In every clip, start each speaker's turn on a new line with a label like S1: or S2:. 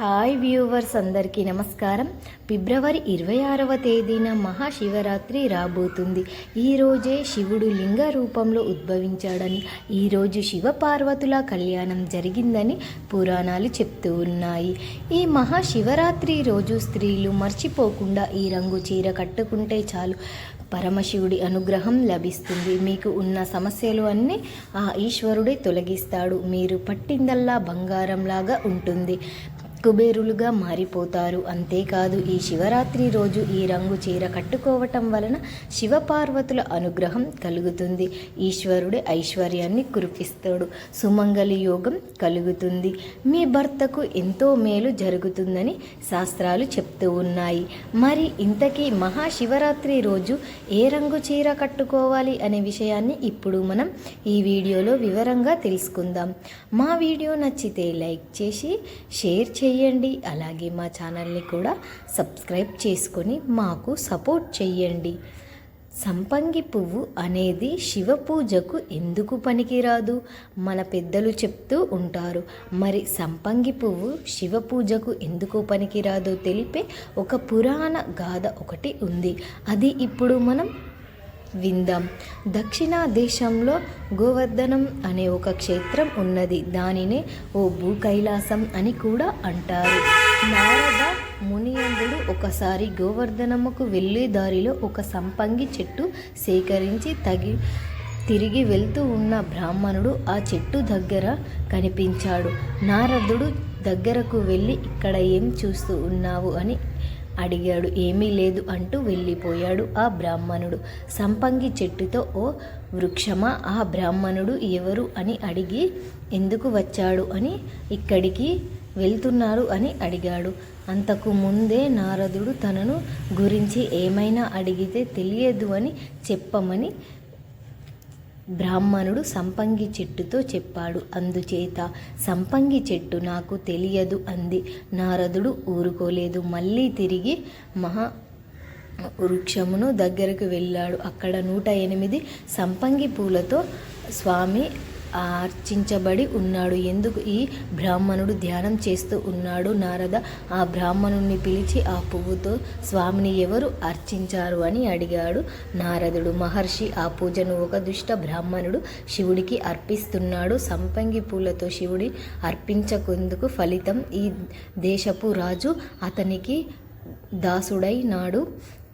S1: Hi viewers అందరికీ నమస్కారం. ఫిబ్రవరి ఇరవై ఆరవ తేదీన మహాశివరాత్రి రాబోతుంది. ఈరోజే శివుడు లింగ రూపంలో ఉద్భవించాడని ఈరోజు శివపార్వతుల కళ్యాణం జరిగిందని పురాణాలు చెప్తూ ఉన్నాయి. ఈ మహాశివరాత్రి రోజు స్త్రీలు మర్చిపోకుండా ఈ రంగు చీర కట్టుకుంటే చాలు. పరమశివుడి అనుగ్రహం లభిస్తుంది. మీకు ఉన్న సమస్యలు అన్నీ ఆ ఈశ్వరుడే తొలగిస్తాడు. మీరు పట్టిందల్లా బంగారంలాగా ఉంటుంది. కుబేరులుగా మారిపోతారు. అంతేకాదు ఈ శివరాత్రి రోజు ఈ రంగు చీర కట్టుకోవటం వలన శివపార్వతుల అనుగ్రహం కలుగుతుంది. ఈశ్వరుడే ఐశ్వర్యాన్ని కురిపిస్తాడు. సుమంగళి యోగం కలుగుతుంది. మీ భర్తకు ఎంతో మేలు జరుగుతుందని శాస్త్రాలు చెప్తూ ఉన్నాయి. మరి ఇంతకీ మహాశివరాత్రి రోజు ఏ రంగు చీర కట్టుకోవాలి అనే విషయాన్ని ఇప్పుడు మనం ఈ వీడియోలో వివరంగా తెలుసుకుందాం. మా వీడియో నచ్చితే లైక్ చేసి షేర్ చేయండి. అలాగే మా ఛానల్ని కూడా సబ్స్క్రైబ్ చేసుకొని మాకు సపోర్ట్ చేయండి. సంపంగి పువ్వు అనేది శివ పూజకు ఎందుకు పనికిరాదు? మన పెద్దలు చెప్తూ ఉంటారు మరి సంపంగి పువ్వు శివ పూజకు ఎందుకు పనికిరాదో తెలిపే ఒక పురాణ గాథ ఒకటి ఉంది. అది ఇప్పుడు మనం విందాం. దక్షిణ దేశంలో గోవర్ధనం అనే ఒక క్షేత్రం ఉన్నది. దానినే ఓ భూ కైలాసం అని కూడా అంటారు. నారద మునియందుడు ఒకసారి గోవర్ధనముకు వెళ్ళే దారిలో ఒక సంపంగి చెట్టు సేకరించి తగి తిరిగి వెళ్తూ ఉన్న బ్రాహ్మణుడు ఆ చెట్టు దగ్గర కనిపించాడు. నారదుడు దగ్గరకు వెళ్ళి ఇక్కడ ఏం చూస్తూ ఉన్నావు? అని అడిగాడు. ఏమీ లేదు అంటూ వెళ్ళిపోయాడు ఆ బ్రాహ్మణుడు. సంపంగి చెట్టుతో ఓ వృక్షమా ఆ బ్రాహ్మణుడు ఎవరు? అని అడిగి ఎందుకు వచ్చాడు? అని ఇక్కడికి వెళ్తున్నారు అని అడిగాడు. అంతకు ముందే నారదుడు తనను గురించి ఏమైనా అడిగితే తెలియదు అని చెప్పమని బ్రాహ్మణుడు సంపంగి చెట్టుతో చెప్పాడు. అందుచేత సంపంగి చెట్టు నాకు తెలియదు అంది. నారదుడు ఊరుకోలేదు. మళ్ళీ తిరిగి మహా వృక్షమును దగ్గరకు వెళ్ళాడు. అక్కడ నూట ఎనిమిది సంపంగి పూలతో స్వామి అర్చించబడి ఉన్నాడు. ఎందుకు ఈ బ్రాహ్మణుడు ధ్యానం చేస్తూ ఉన్నాడు నారద? ఆ బ్రాహ్మణుణ్ణి పిలిచి ఆ పువ్వుతో స్వామిని ఎవరు అర్చించారు అని అడిగాడు నారదుడు. మహర్షి ఆ పూజను ఒక దుష్ట బ్రాహ్మణుడు శివుడికి అర్పిస్తున్నాడు. సంపంగి పూలతో శివుడి అర్పించకుందుకు ఫలితం ఈ దేశపు రాజు అతనికి దాసుడైనాడు.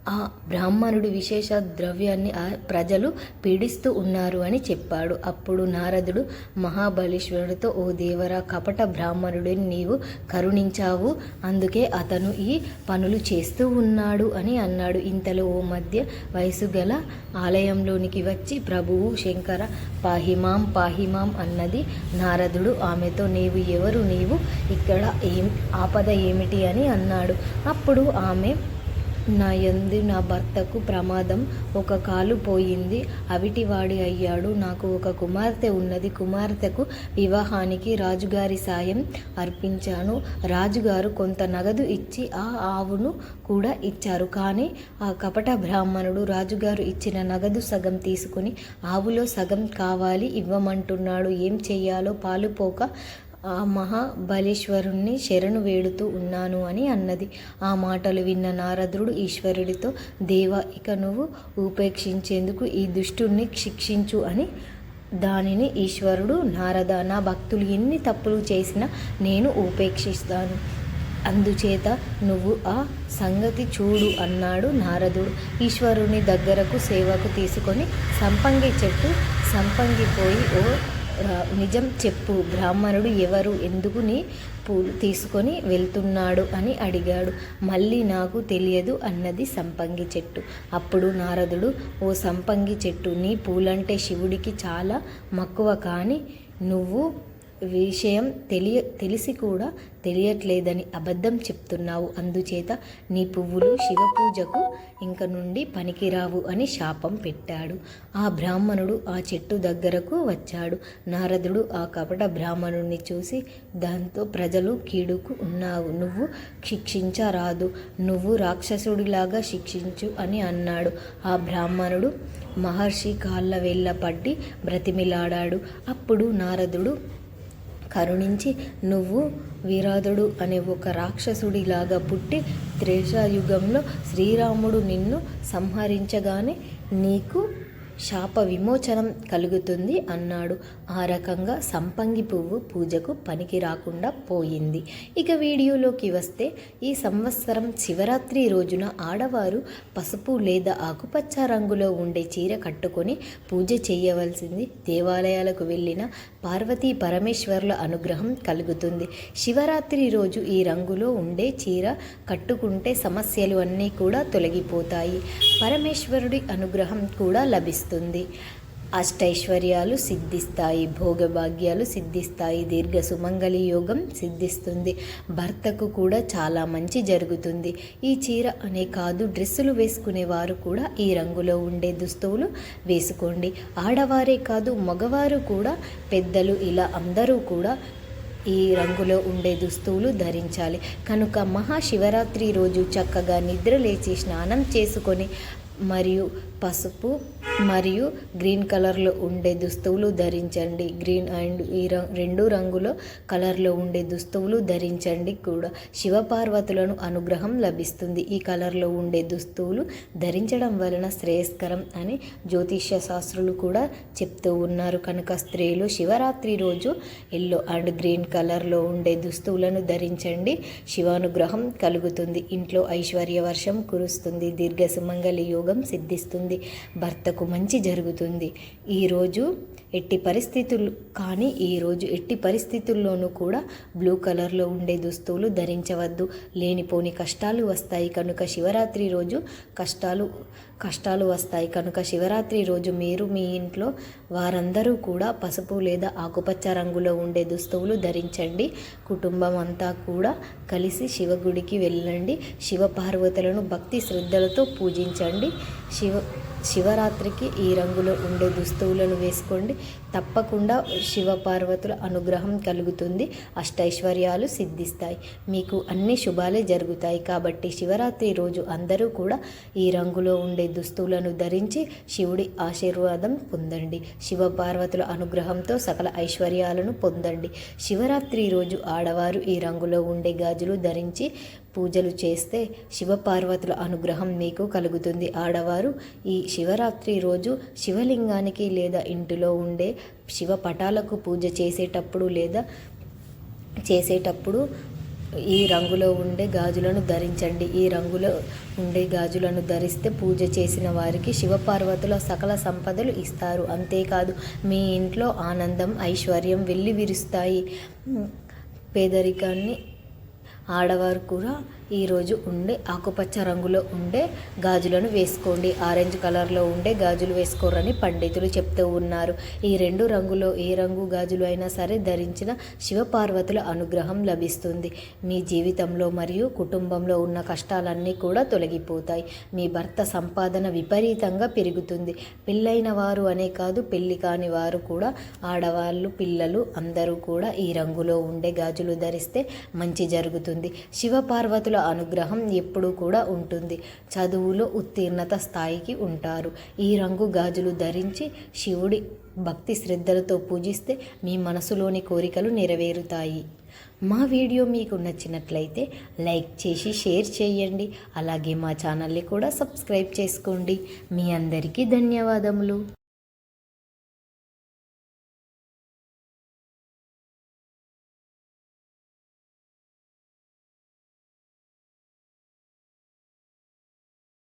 S1: ఆ బ్రాహ్మణుడు విశేష ద్రవ్యాన్ని ఆ ప్రజలు పీడిస్తూ ఉన్నారు అని చెప్పాడు. అప్పుడు నారదుడు మహాబలీశ్వరుడితో ఓ దేవరా కపట బ్రాహ్మణుడిని నీవు కరుణించావు. అందుకే అతను ఈ పనులు చేస్తూ ఉన్నాడు అని అన్నాడు. ఇంతలో ఓ మధ్య వయసు గల ఆలయంలోనికి వచ్చి ప్రభువు శంకర పాహిమాం పాహిమాం అన్నది నారదుడు. ఆమెతో నీవు ఎవరు? నీవు ఇక్కడ ఏం ఆపద ఏమిటి? అని అన్నాడు. అప్పుడు ఆమె నా యందు నా భర్తకు ప్రమాదం ఒక కాలు పోయింది. అవిటివాడి అయ్యాడు. నాకు ఒక కుమార్తె ఉన్నది. కుమార్తెకు వివాహానికి రాజుగారి సాయం అర్పించాను. రాజుగారు కొంత నగదు ఇచ్చి ఆ ఆవును కూడా ఇచ్చారు. కానీ ఆ కపట బ్రాహ్మణుడు రాజుగారు ఇచ్చిన నగదు సగం తీసుకుని ఆవులో సగం కావాలి ఇవ్వమంటున్నాడు. ఏం చెయ్యాలో పాలుపోక ఆ మహాబలేశ్వరుణ్ణి శరణు వేడుతూ ఉన్నాను అని అన్నది. ఆ మాటలు విన్న నారదుడు ఈశ్వరుడితో దేవ ఇక నువ్వు ఉపేక్షించేందుకు ఈ దుష్టుణ్ణి శిక్షించు అని దానిని ఈశ్వరుడు నారద నా భక్తులు ఎన్ని తప్పులు చేసినా నేను ఉపేక్షిస్తాను. అందుచేత నువ్వు ఆ సంగతి చూడు అన్నాడు నారదుడు. ఈశ్వరుని దగ్గరకు సేవకు తీసుకొని సంపంగి చెట్టు సంపంగిపోయి ఓ నిజం చెప్పు. బ్రాహ్మణుడు ఎవరు? ఎందుకు నీ పూలు తీసుకొని వెళ్తున్నాడు అని అడిగాడు. మళ్ళీ నాకు తెలియదు అన్నది సంపంగి చెట్టు. అప్పుడు నారదుడు ఓ సంపంగి చెట్టు నీ పూలంటే శివుడికి చాలా మక్కువ కానీ నువ్వు విషయం తెలియ తెలిసి కూడా తెలియట్లేదని అబద్ధం చెప్తున్నావు. అందుచేత నీ పువ్వులు శివ పూజకు ఇంక నుండి పనికిరావు అని శాపం పెట్టాడు. ఆ బ్రాహ్మణుడు ఆ చెట్టు దగ్గరకు వచ్చాడు. నారదుడు ఆ కపట బ్రాహ్మణుడిని చూసి దాంతో ప్రజలు కీడుకు ఉన్నావు. నువ్వు శిక్షించరాదు. నువ్వు రాక్షసుడిలాగా శిక్షించు అని అన్నాడు. ఆ బ్రాహ్మణుడు మహర్షి కాళ్ళ వెళ్ళ పట్టి బ్రతిమిలాడాడు. అప్పుడు నారదుడు కరుణించి నువ్వు విరాధుడు అనే ఒక రాక్షసుడిలాగా పుట్టి త్రేషాయుగంలో శ్రీరాముడు నిన్ను సంహరించగానే నీకు శాప విమోచనం కలుగుతుంది అన్నాడు. ఆ రకంగా సంపంగి పువ్వు పూజకు పనికి రాకుండా పోయింది. ఇక వీడియోలోకి వస్తే ఈ సంవత్సరం శివరాత్రి రోజున ఆడవారు పసుపు లేదా ఆకుపచ్చ రంగులో ఉండే చీర కట్టుకొని పూజ చేయవలసింది దేవాలయాలకు వెళ్ళిన పార్వతీ పరమేశ్వరుల అనుగ్రహం కలుగుతుంది. శివరాత్రి రోజు ఈ రంగులో ఉండే చీర కట్టుకుంటే సమస్యలు అన్నీ కూడా తొలగిపోతాయి. పరమేశ్వరుడి అనుగ్రహం కూడా లభిస్తుంది. అష్టైశ్వర్యాలు సిద్ధిస్తాయి భోగభాగ్యాలు సిద్ధిస్తాయి దీర్ఘ సుమంగళి యోగం సిద్ధిస్తుంది. భర్తకు కూడా చాలా మంచి జరుగుతుంది. ఈ చీర అనే కాదు డ్రెస్సులు వేసుకునేవారు కూడా ఈ రంగులో ఉండే దుస్తువులు వేసుకోండి. ఆడవారే కాదు మగవారు కూడా పెద్దలు ఇలా అందరూ కూడా ఈ రంగులో ఉండే దుస్తువులు ధరించాలి. కనుక మహాశివరాత్రి రోజు చక్కగా నిద్ర లేచి స్నానం చేసుకొని మరియు పసుపు మరియు గ్రీన్ కలర్లో ఉండే దుస్తువులు ధరించండి. గ్రీన్ అండ్ ఈ రెండు రంగులో కలర్లో ఉండే దుస్తువులు ధరించండి కూడా. శివపార్వతులను అనుగ్రహం లభిస్తుంది. ఈ కలర్లో ఉండే దుస్తువులు ధరించడం వలన శ్రేయస్కరం అని జ్యోతిష్య శాస్త్రులు కూడా చెప్తూ ఉన్నారు. కనుక స్త్రీలు శివరాత్రి రోజు ఎల్లో అండ్ గ్రీన్ కలర్లో ఉండే దుస్తువులను ధరించండి. శివానుగ్రహం కలుగుతుంది. ఇంట్లో ఐశ్వర్య వర్షం కురుస్తుంది. దీర్ఘ సుమంగళి యోగం సిద్ధిస్తుంది. భర్తకు మంచి జరుగుతుంది. ఈరోజు ఎట్టి పరిస్థితులు కానీ ఈరోజు ఎట్టి పరిస్థితుల్లోనూ కూడా బ్లూ కలర్లో ఉండే దుస్తువులు ధరించవద్దు. లేనిపోని కష్టాలు వస్తాయి కనుక శివరాత్రి రోజు కష్టాలు కష్టాలు వస్తాయి కనుక శివరాత్రి రోజు మీరు మీ ఇంట్లో వారందరూ కూడా పసుపు లేదా ఆకుపచ్చ రంగులో ఉండే దుస్తువులు ధరించండి. కుటుంబం అంతా కూడా కలిసి శివగుడికి వెళ్ళండి. శివ పార్వతులను భక్తి శ్రద్ధలతో పూజించండి. శివ శివరాత్రికి ఈ రంగులో ఉండే దుస్తువులను వేసుకోండి. తప్పకుండా శివపార్వతుల అనుగ్రహం కలుగుతుంది. అష్టైశ్వర్యాలు సిద్ధిస్తాయి. మీకు అన్ని శుభాలే జరుగుతాయి. కాబట్టి శివరాత్రి రోజు అందరూ కూడా ఈ రంగులో ఉండే దుస్తువులను ధరించి శివుడి ఆశీర్వాదం పొందండి. శివపార్వతుల అనుగ్రహంతో సకల ఐశ్వర్యాలను పొందండి. శివరాత్రి రోజు ఆడవారు ఈ రంగులో ఉండే గాజులు ధరించి పూజలు చేస్తే శివపార్వతుల అనుగ్రహం మీకు కలుగుతుంది. ఆడవారు ఈ శివరాత్రి రోజు శివలింగానికి లేదా ఇంటిలో ఉండే శివ పటాలకు పూజ చేసేటప్పుడు లేదా చేసేటప్పుడు ఈ రంగులో ఉండే గాజులను ధరించండి. ఈ రంగులో ఉండే గాజులను ధరిస్తే పూజ చేసిన వారికి శివపార్వతుల సకల సంపదలు ఇస్తారు. అంతేకాదు మీ ఇంట్లో ఆనందం ఐశ్వర్యం వెళ్ళి విరుస్తాయి పేదరికాన్ని ఆడవారు కూడా ఈరోజు ఉండే ఆకుపచ్చ రంగులో ఉండే గాజులను వేసుకోండి. ఆరెంజ్ కలర్లో ఉండే గాజులు వేసుకోరని పండితులు చెప్తూ ఉన్నారు. ఈ రెండు రంగులో ఏ రంగు గాజులు అయినా సరే ధరించిన శివపార్వతుల అనుగ్రహం లభిస్తుంది. మీ జీవితంలో మరియు కుటుంబంలో ఉన్న కష్టాలన్నీ కూడా తొలగిపోతాయి. మీ భర్త సంపాదన విపరీతంగా పెరుగుతుంది. పెళ్ళైన వారు అనే కాదు పెళ్ళి కాని వారు కూడా ఆడవాళ్ళు పిల్లలు అందరూ కూడా ఈ రంగులో ఉండే గాజులు ధరిస్తే మంచి జరుగుతుంది. శివపార్వతుల అనుగ్రహం ఎప్పుడూ కూడా ఉంటుంది. చదువులో ఉత్తీర్ణత స్థాయికి ఉంటారు. ఈ రంగు గాజులు ధరించి శివుడి భక్తి శ్రద్ధలతో పూజిస్తే మీ మనసులోని కోరికలు నెరవేరుతాయి. మా వీడియో మీకు నచ్చినట్లయితే లైక్ చేసి షేర్ చేయండి. అలాగే మా ఛానల్ని కూడా సబ్స్క్రైబ్ చేసుకోండి. మీ అందరికీ ధన్యవాదములు.